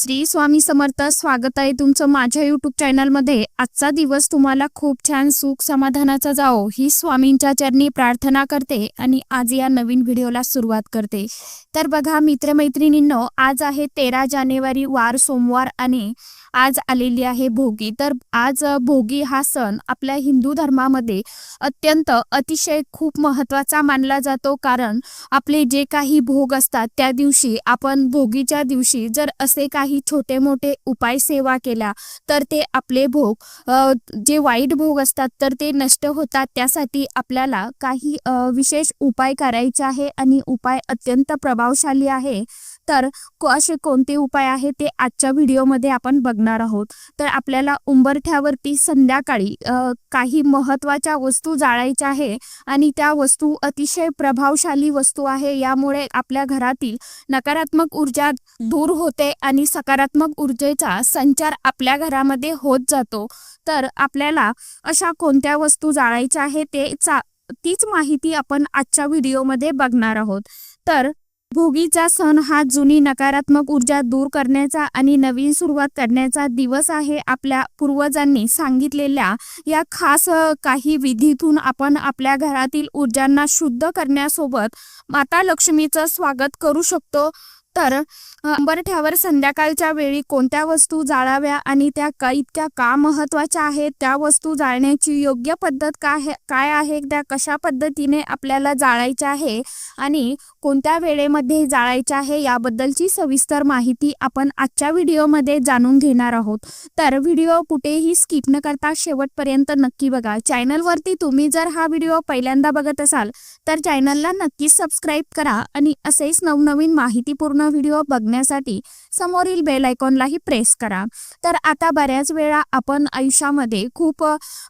श्री स्वामी समर्थ स्वागत आहे तुमचं माझ्या यूट्यूब चॅनलमध्ये आजचा दिवस तुम्हाला खूप छान सुख समाधानाचा जाओ ही स्वामींच्या चरणी प्रार्थना करते आणि आज या नवीन व्हिडिओला सुरुवात करते. तर बघा मित्रमैत्रिणींनो आज आहे तेरा जानेवारी वार सोमवार आणि आज आलेली आहे भोगी. तर आज भोगी हा सण आपल्या हिंदू धर्मामध्ये अत्यंत अतिशय खूप महत्त्वाचा मानला जातो. कारण आपले जे काही भोग असतात त्या दिवशी आपण भोगीच्या दिवशी जर असे काही छोटे मोठे उपाय सेवा केल्या तर ते आपले भोग जे वाईट भोग असतात तर ते नष्ट होतात. त्यासाठी आपल्याला काही विशेष उपाय करायचे आहे आणि उपाय अत्यंत प्रभावशाली आहे. तर असे कोणते उपाय आहे ते आजच्या व्हिडिओमध्ये आपण बघणार आहोत. तर आपल्याला उंबरठ्यावरती संध्याकाळी काही महत्त्वाच्या वस्तू जाळायच्या आहे आणि त्या वस्तू अतिशय प्रभावशाली वस्तू आहे. यामुळे आपल्या घरातील नकारात्मक ऊर्जा दूर होते आणि सकारात्मक ऊर्जेचा संचार आपल्या घरामध्ये होत जातो. तर आपल्याला अशा कोणत्या वस्तू जाळायच्या आहे ते चा तीच माहिती आपण आजच्या व्हिडिओमध्ये बघणार आहोत. तर भोगीचा सण हा जुनी नकारात्मक ऊर्जा दूर करण्याचा आणि नवीन सुरुवात करण्याचा दिवस आहे आपल्या पूर्वजांनी सांगितलेल्या. या खास काही विधीतून आपण आपल्या घरातील ऊर्जांना शुद्ध करण्यासोबत माता लक्ष्मीचं स्वागत करू शकतो. तर अंबरठ्यावर संध्याकाळच्या वेळी कोणत्या वस्तू जाळाव्या आणि त्या का इतक्या का महत्त्वाच्या आहेत? त्या वस्तू जाळण्याची योग्य पद्धत काय काय आहे? त्या कशा पद्धतीने आपल्याला जाळायच्या आहे? आणि कोणत्या वेळेमध्ये जाळायच्या आहे? याबद्दलची सविस्तर माहिती आपण आजच्या व्हिडिओमध्ये जाणून घेणार आहोत. तर व्हिडिओ कुठेही स्किप न करता शेवटपर्यंत नक्की बघा. चॅनलवरती तुम्ही जर हा व्हिडिओ पहिल्यांदा बघत असाल तर चॅनलला नक्कीच सबस्क्राईब करा आणि असेच नवनवीन माहितीपूर्ण व्हिडिओ बघण्यासाठी समोरील बेल आयकॉनलाही प्रेस करा. तर आता बऱ्याच वेळा आपण आयुष्यामध्ये खूप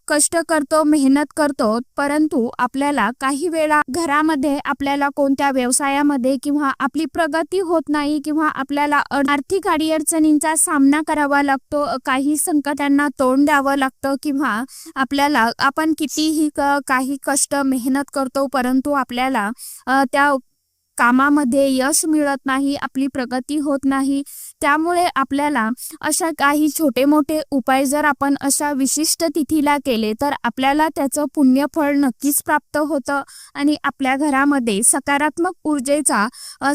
कष्ट करतो मेहनत करतो परंतु आपल्याला काही वेळा घरामध्ये आपल्याला कोणत्या व्यवसायामध्ये किंवा आपली प्रगती होत नाही किंवा आपल्याला आर्थिक अडीअडचणींचा सामना करावा लागतो काही संकटांना तोंड द्यावं लागतं किंवा आपल्याला आपण कितीही काही कष्ट मेहनत करतो परंतु आपल्याला त्या कामामध्ये यश मिळत नाही आपली प्रगती होत नाही. त्यामुळे आपल्याला अशा काही छोटे मोठे उपाय जर आपण अशा विशिष्ट तिथीला केले तर आपल्याला त्याचं पुण्यफळ नक्कीच प्राप्त होतं आणि आपल्या घरामध्ये सकारात्मक ऊर्जेचा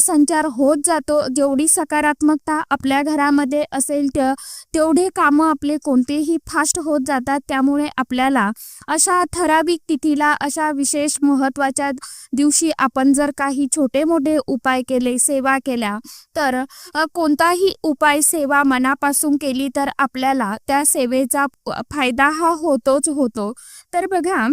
संचार होत जातो. जेवढी सकारात्मकता आपल्या घरामध्ये असेल तेवढे कामं आपले कोणतेही फास्ट होत जातात. त्यामुळे आपल्याला अशा ठराविक तिथीला अशा विशेष महत्त्वाच्या दिवशी आपण जर काही छोटे मोठे उपाय केले सेवा केल्या. तर कोणताही उपाय सेवा मनापासून केली तर आपल्याला त्या सेवेचा फायदा हा होतोच होतो. तर बघा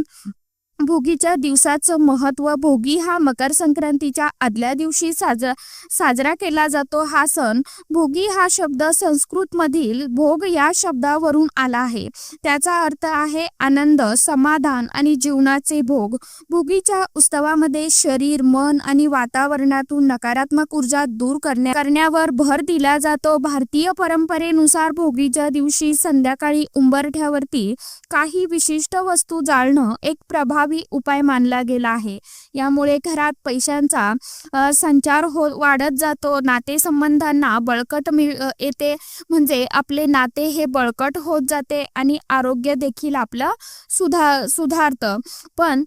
भोगीच्या दिवसाचं महत्त्व भोगी हा मकर संक्रांतीच्या आदल्या दिवशी साजरा साजरा केला जातो. हा सण भोगी हा शब्द संस्कृतमधील भोग या शब्दावरून आला आहे. त्याचा अर्थ आहे आनंद समाधान आणि जीवनाचे भोग. भोगीच्या उत्सवामध्ये शरीर मन आणि वातावरणातून नकारात्मक ऊर्जा दूर करण्या करण्यावर भर दिला जातो. भारतीय परंपरेनुसार भोगीच्या दिवशी संध्याकाळी उंबरठ्यावरती काही विशिष्ट वस्तू जाळणं एक प्रभाव उपाय मानला गेला आहे. यामुळे घरात पैशांचा संचार हो वाढत जातो. नातेसंबंधांना बळकट मिळ येते. म्हणजे आपले नाते हे बळकट होत जाते आणि आरोग्य देखील आपलं सुधा सुधारतं. पण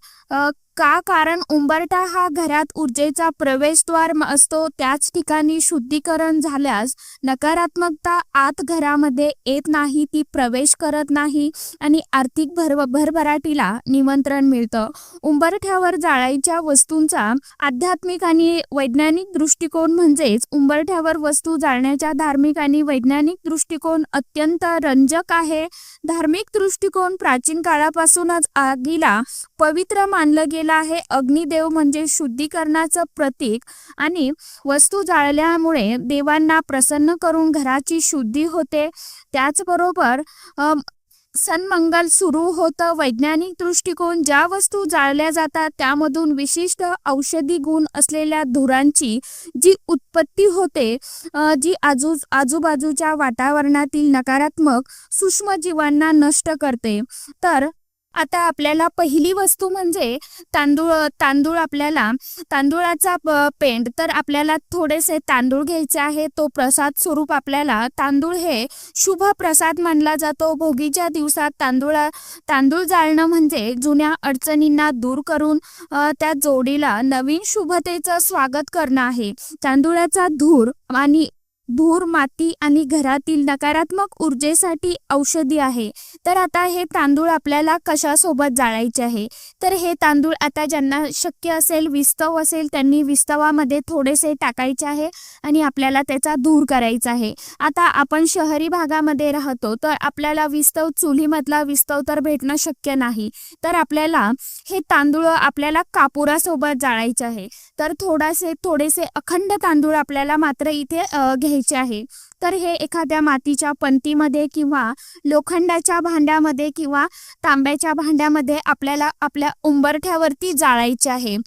का? कारण उंबरठा हा घरात ऊर्जेचा प्रवेशद्वार असतो. त्याच ठिकाणी शुद्धीकरण झाल्यास नकारात्मकता आत घरामध्ये येत नाही ती प्रवेश करत नाही आणि आर्थिक भर भरभराटीला निमंत्रण मिळतं. उंबरठ्यावर जाळायच्या वस्तूंचा आध्यात्मिक आणि वैज्ञानिक दृष्टिकोन म्हणजेच उंबरठ्यावर वस्तू जाळण्याच्या धार्मिक आणि वैज्ञानिक दृष्टिकोन अत्यंत रंजक आहे. धार्मिक दृष्टिकोन प्राचीन काळापासूनच आगीला पवित्र मानलं गेलं आहे. अग्निदेव म्हणजे शुद्धीकरणाचं प्रतीक आणि वस्तू जाळल्यामुळे देवांना प्रसन्न करून घराची शुद्धी होते. त्याचबरोबर सन्मंगल सुरू होतं. वैज्ञानिक दृष्टिकोन ज्या वस्तू जाळल्या जातात त्यामधून विशिष्ट औषधी गुण असलेल्या धुरांची जी उत्पत्ती होते जी आजू आजूबाजूच्या वातावरणातील नकारात्मक सूक्ष्मजीवांना नष्ट करते. तर आता आपल्याला पहिली वस्तू म्हणजे तांदूळ तांदूळ आपल्याला तांदूळाचा पेंड तर आपल्याला थोडेसे तांदूळ घ्यायचे आहे. तो प्रसाद स्वरूप आपल्याला तांदूळ हे शुभ प्रसाद मानला जातो. भोगीच्या दिवसात तांदूळा तांदूळ जाळणं म्हणजे जुन्या अडचणींना दूर करून त्या जोडीला नवीन शुभतेचं स्वागत करणं आहे. तांदूळाचा धूर आणि धूर माती आणि घरातील नकारात्मक ऊर्जेसाठी औषधी आहे. तर आता हे तांदूळ आपल्याला कशासोबत जाळायचे आहे? तर हे तांदूळ आता ज्यांना शक्य असेल विस्तव असेल त्यांनी विस्तवामध्ये थोडेसे टाकायचे आहे आणि आपल्याला त्याचा धूर करायचा आहे. आता आपण शहरी भागामध्ये राहतो तर आपल्याला विस्तव चुलीमधला विस्तव तर भेटणं शक्य नाही. तर आपल्याला हे तांदूळ आपल्याला कापुरासोबत जाळायचे आहे. तर थोडासे थोडेसे अखंड तांदूळ आपल्याला मात्र इथे अ, घ्यायचे आहे. तर हे एखाद्या मातीच्या पंतीमध्ये किंवा लोखंडाच्या भांड्यामध्ये किंवा तांब्याच्या भांड्यामध्ये आपल्याला आपल्या उंबरठ्यावरती जाळायचे आहे.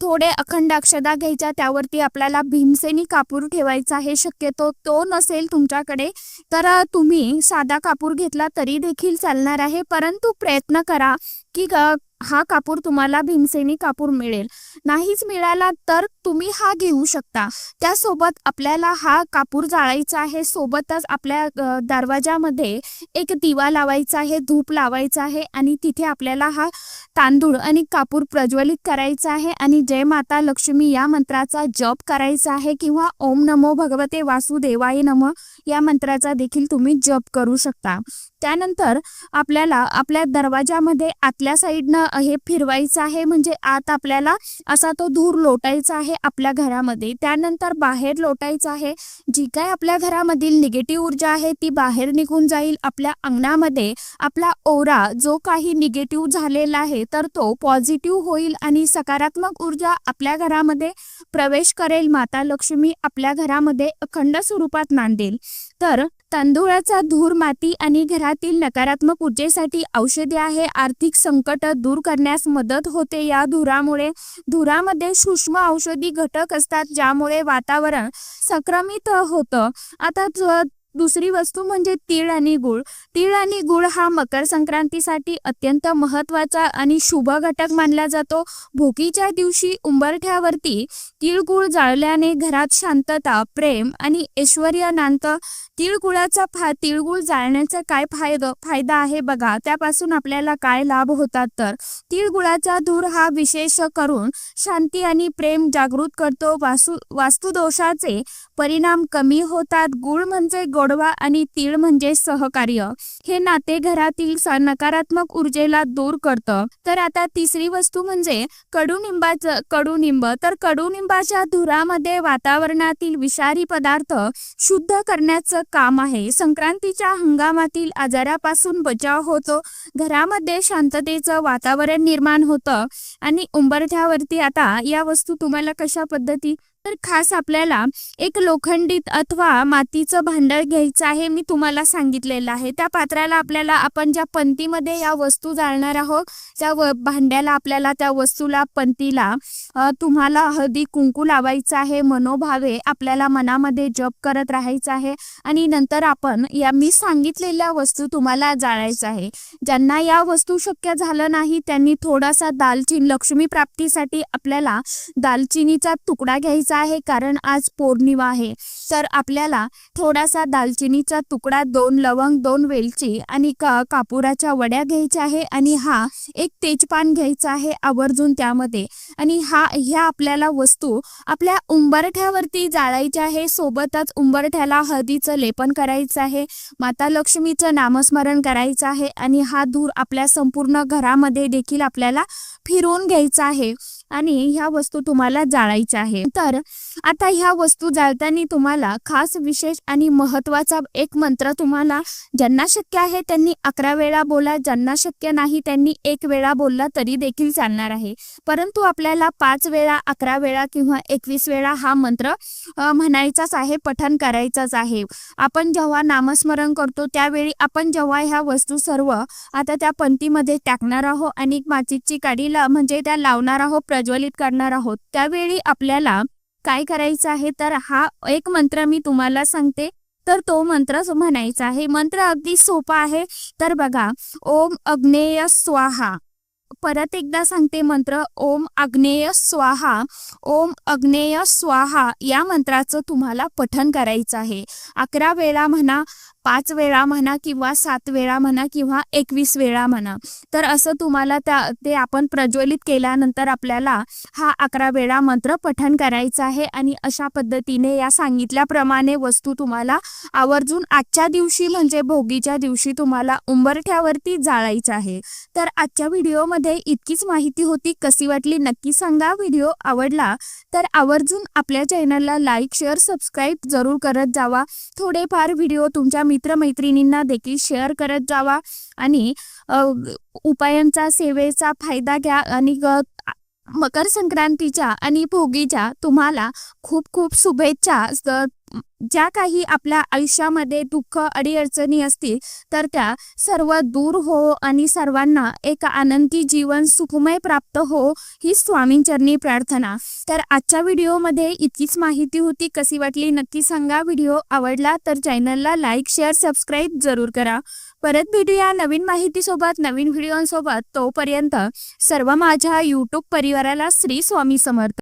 थोडे अखंड अक्षदा घ्यायच्या त्यावरती आपल्याला भीमसेनी कापूर ठेवायचा आहे. शक्यतो तो नसेल तुमच्याकडे तर तुम्ही साधा कापूर घेतला तरी देखील चालणार आहे. परंतु प्रयत्न करा की ग- हा कापूर तुम्हाला भीमसेनी कापूर मिळेल. नाहीच मिळाला तर तुम्ही हा घेऊ शकता. त्यासोबत आपल्याला हा कापूर जाळायचा आहे. सोबतच आपल्या दरवाजामध्ये एक दिवा लावायचा आहे धूप लावायचा आहे आणि तिथे आपल्याला हा तांदूळ आणि कापूर प्रज्वलित करायचा आहे आणि जय माता लक्ष्मी या मंत्राचा जप करायचा आहे किंवा ओम नमो भगवते वासुदेवाय नम या मंत्राचा देखील तुम्ही जप करू शकता. त्यानंतर आपल्याला आपल्या दरवाजामध्ये आतल्या साईडनं हे फिरवायचं आहे. म्हणजे आत आपल्याला असा तो धूर लोटायचा आहे आपल्या घरामध्ये. त्यानंतर बाहेर लोटायचं आहे. जी काय आपल्या घरामधील निगेटिव्ह ऊर्जा आहे ती बाहेर निघून जाईल. आपल्या अंगणामध्ये आपला ओरा जो काही निगेटिव्ह झालेला आहे तर तो पॉझिटिव्ह होईल आणि सकारात्मक ऊर्जा आपल्या घरामध्ये प्रवेश करेल. माता लक्ष्मी आपल्या घरामध्ये अखंड स्वरूपात नांदेल. तर तांदूळाचा धूर माती आणि घरातील नकारात्मक ऊर्जेसाठी औषधी आहे. आर्थिक संकट दूर करण्यास मदत होते. या धुरामुळे धुरामध्ये सूक्ष्म औषधी घटक असतात ज्यामुळे वातावरण संक्रमित होतं. आता दुसरी वस्तू म्हणजे तीळ आणि गुळ. तीळ आणि गुळ हा मकर संक्रांतीसाठी अत्यंत महत्त्वाचा आणि शुभ घटक मानला जातो. भोगीच्या दिवशी उंबरठ्यावरती तिळगुळ जाळल्याने घरात शांतता प्रेम आणि ऐश्वर नांदतं तिळगुळाचा फा तिळगुळ जाळण्याचा काय फायदा फायदा आहे बघा. त्यापासून आपल्याला काय लाभ होतात तर? तिळगुळाचा धूर हा विशेष करून शांती आणि प्रेम जागृत करतो. वास्तु वास्तुदोषाचे परिणाम कमी होतात. गुळ म्हणजे गोडवा आणि तीळ म्हणजे सहकार्य. हे नाते घरातील नकारात्मक ऊर्जेला दूर करतं. तर आता तिसरी वस्तू म्हणजे कडुनिंबाचं कडुनिंब. तर कडुनिंबाच्या धुरामध्ये वातावरणातील विषारी पदार्थ शुद्ध करण्याचं काम आहे. संक्रांतीच्या हंगामातील आजारापासून बचाव होतो. घरामध्ये शांततेचं वातावरण निर्माण होतं. आणि उंबरठ्यावरती आता या वस्तू तुम्हाला कशा पद्धती तर खास आपल्याला एक लोखंडीत अथवा मातीचं भांडं घ्यायचं आहे मी तुम्हाला सांगितलेलं आहे. त्या पात्राला आपल्याला आपण ज्या पंतीमध्ये या वस्तू जाळणार आहोत त्या व भांड्याला आपल्याला त्या वस्तूला पंतीला तुम्हाला हळदी कुंकू लावायचं आहे मनोभावे आपल्याला मनामध्ये जप करत राहायचं आहे. आणि नंतर आपण या मी सांगितलेल्या वस्तू तुम्हाला जाळायचं आहे. ज्यांना या वस्तू शक्य झालं नाही त्यांनी थोडासा दालचिनी लक्ष्मी प्राप्तीसाठी आपल्याला दालचिनीचा तुकडा घ्यायचा आहे कारण आज पौर्णिमा आहे. तर आपल्याला थोडासा दालचिनीचा तुकडा दोन लवंग दोन वेलची आणि का कापुराच्या वड्या घ्यायच्या आहे आणि हा एक तेजपान घ्यायचा आहे आवर्जून त्यामध्ये. आणि हा ह्या आपल्याला वस्तू आपल्या उंबरठ्यावरती जाळायच्या आहे. सोबतच उंबरठ्याला हळदीचं लेपन करायचं आहे. माता लक्ष्मीचं नामस्मरण करायचं आहे आणि हा धूर आपल्या संपूर्ण घरामध्ये देखील आपल्याला फिरवून घ्यायचा आहे. आणि ह्या वस्तू तुम्हाला जाळायच्या आहे तर आता ह्या वस्तू जाळताना तुम्हाला खास विशेष आणि महत्त्वाचा एक मंत्र तुम्हाला ज्यांना शक्य आहे त्यांनी अकरा वेळा बोला ज्यांना शक्य नाही त्यांनी एक वेळा बोलला तरी देखील चालणार आहे. परंतु आपल्याला पाच वेळा अकरा वेळा किंवा एकवीस वेळा हा मंत्र म्हणायचाच आहे पठण करायचाच आहे. आपण जेव्हा नामस्मरण करतो त्यावेळी आपण जेव्हा ह्या वस्तू सर्व आता त्या पंक्तीमध्ये टाकणार आहोत आणि माचीची काडीला म्हणजे त्या लावणार आहोत प्रज्वलित करणार आहोत. त्यावेळी आपल्याला काय करायचं आहे? तर हा एक मंत्र मी तुम्हाला सांगते. तर तो मंत्र म्हणायचा आहे. मंत्र अगदी सोपा आहे. तर बघा ओम अग्नेय स्वाहा. परत एकदा सांगते मंत्र. ओम अग्नेय स्वाहा. ओम अग्नेय स्वाहा या मंत्राचं तुम्हाला पठन करायचं आहे. अकरा वेळा म्हणा पाच वेळा म्हणा किंवा सात वेळा म्हणा किंवा एकवीस वेळा म्हणा. तर असं तुम्हाला त्या ते आपण प्रज्वलित केल्यानंतर आपल्याला हा अकरा वेळा मंत्र पठण करायचा आहे आणि अशा पद्धतीने या सांगितल्याप्रमाणे वस्तू तुम्हाला आवर्जून आजच्या दिवशी म्हणजे भोगीच्या दिवशी तुम्हाला उंबरठ्यावरती जाळायचं आहे. तर आजच्या व्हिडिओमध्ये इतकीच माहिती होती. कशी वाटली नक्की सांगा. व्हिडिओ आवडला तर आवर्जून आपल्या चॅनलला लाईक शेअर सबस्क्राईब जरूर करत जावा. थोडेफार व्हिडिओ तुमच्या मित्रमैत्रिणींना देखील शेअर करत जावा आणि उपायांचा सेवेचा फायदा घ्या आणि मकर संक्रांतीच्या आणि भोगीच्या तुम्हाला खूप खूप शुभेच्छा ज्या काही आपल्या आयुष्यामध्ये दुःख अडीअडचणी असतील तर त्या सर्व दूर हो आणि सर्वांना एक आनंदी जीवन सुखमय प्राप्त हो ही स्वामींचरणी प्रार्थना. तर आजच्या व्हिडिओमध्ये इतकीच माहिती होती. कशी वाटली नक्की सांगा. व्हिडिओ आवडला तर चॅनलला लाईक शेअर सबस्क्राईब जरूर करा. परत भेटूया नवीन माहितीसोबत नवीन व्हिडिओसोबत. तोपर्यंत सर्व माझ्या यूट्यूब परिवाराला श्री स्वामी समर्थ.